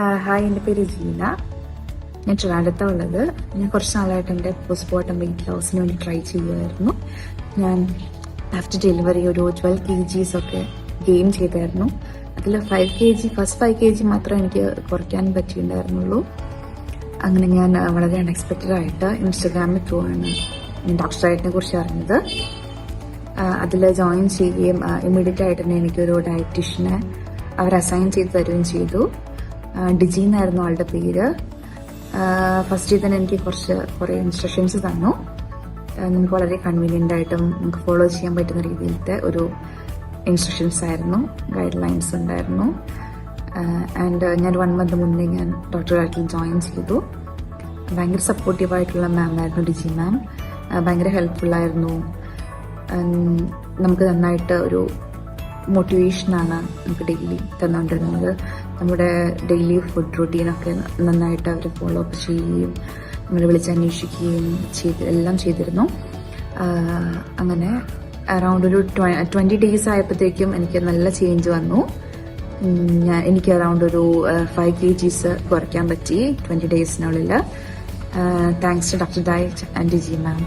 Hi എന്റെ പേര് ജീന ഞാൻ ട്രിവാൻഡത്താണ് ഉള്ളത് ഞാൻ കുറച്ച് നാളായിട്ട് എന്റെ പോസ്റ്റ് പോസ്റ്റ്മോർട്ടം വെയിറ്റ് ലോസിന് വേണ്ടി ട്രൈ ചെയ്യുമായിരുന്നു ഞാൻ ആഫ്റ്റർ ഡെലിവറി ഒരു ട്വൽവ് കെ ജീസ് ഒക്കെ ഗെയിൻ ചെയ്തായിരുന്നു. അതിൽ five K G first five K G മാത്രമേ എനിക്ക് കുറയ്ക്കാൻ പറ്റിയിട്ടുണ്ടായിരുന്നുള്ളൂ. അങ്ങനെ ഞാൻ വളരെ അൺഎക്സ്പെക്റ്റഡ് ആയിട്ട് ഇൻസ്റ്റഗ്രാമിൽ ത്രൂ ആണ് ഡോക്ടർ ഡയറ്റിനെ കുറിച്ച് അറിഞ്ഞത്. അതിൽ ജോയിൻ ചെയ്യുകയും ഇമ്മീഡിയറ്റ് ആയിട്ട് തന്നെ എനിക്കൊരു ഡയറ്റീഷ്യനെ അവർ അസൈൻ ചെയ്ത് തരുകയും ചെയ്തു. ഡിജി എന്നായിരുന്നു ആളുടെ പേര്. ഫസ്റ്റിൽ തന്നെ എനിക്ക് കുറച്ച് കുറേ ഇൻസ്ട്രക്ഷൻസ് തന്നു. നമുക്ക് വളരെ കൺവീനിയന്റ് ആയിട്ടും നമുക്ക് ഫോളോ ചെയ്യാൻ പറ്റുന്ന രീതിയിലത്തെ ഒരു ഇൻസ്ട്രക്ഷൻസ് ആയിരുന്നു. ഗൈഡ് ലൈൻസ് ഉണ്ടായിരുന്നു ആൻഡ് ഞാൻ വൺ മന്ത് മുന്നേ ഞാൻ ഡോക്ടർ ആയിട്ട് ജോയിൻ ചെയ്തു. ഭയങ്കര സപ്പോർട്ടീവ് ആയിട്ടുള്ള മാം ആയിരുന്നു ഡിജി മാം ഭയങ്കര ഉം, നമുക്ക് നന്നായിട്ട് ഒരു മോട്ടിവേഷനാണ് നമുക്ക് ഡെയിലി തന്നുകൊണ്ടിരുന്നത് നമ്മുടെ ഡെയിലി ഫുഡ് റൂട്ടീനൊക്കെ നന്നായിട്ട് അവർ ഫോളോ അപ്പ് ചെയ്യുകയും നമ്മൾ വിളിച്ചന്വേഷിക്കുകയും ചെയ്ത് എല്ലാം ചെയ്തിരുന്നു. അങ്ങനെ അറൗണ്ട് ഒരു ട്വന്റി ഡേയ്സ് ആയപ്പോഴത്തേക്കും എനിക്ക് നല്ല ചേഞ്ച് വന്നു. ഞാൻ എനിക്ക് അറൗണ്ട് ഒരു ഫൈവ് കെ ജീസ് കുറയ്ക്കാൻ പറ്റി twenty ഡേയ്സിനുള്ളിൽ thanks to doctor diet and G ma'am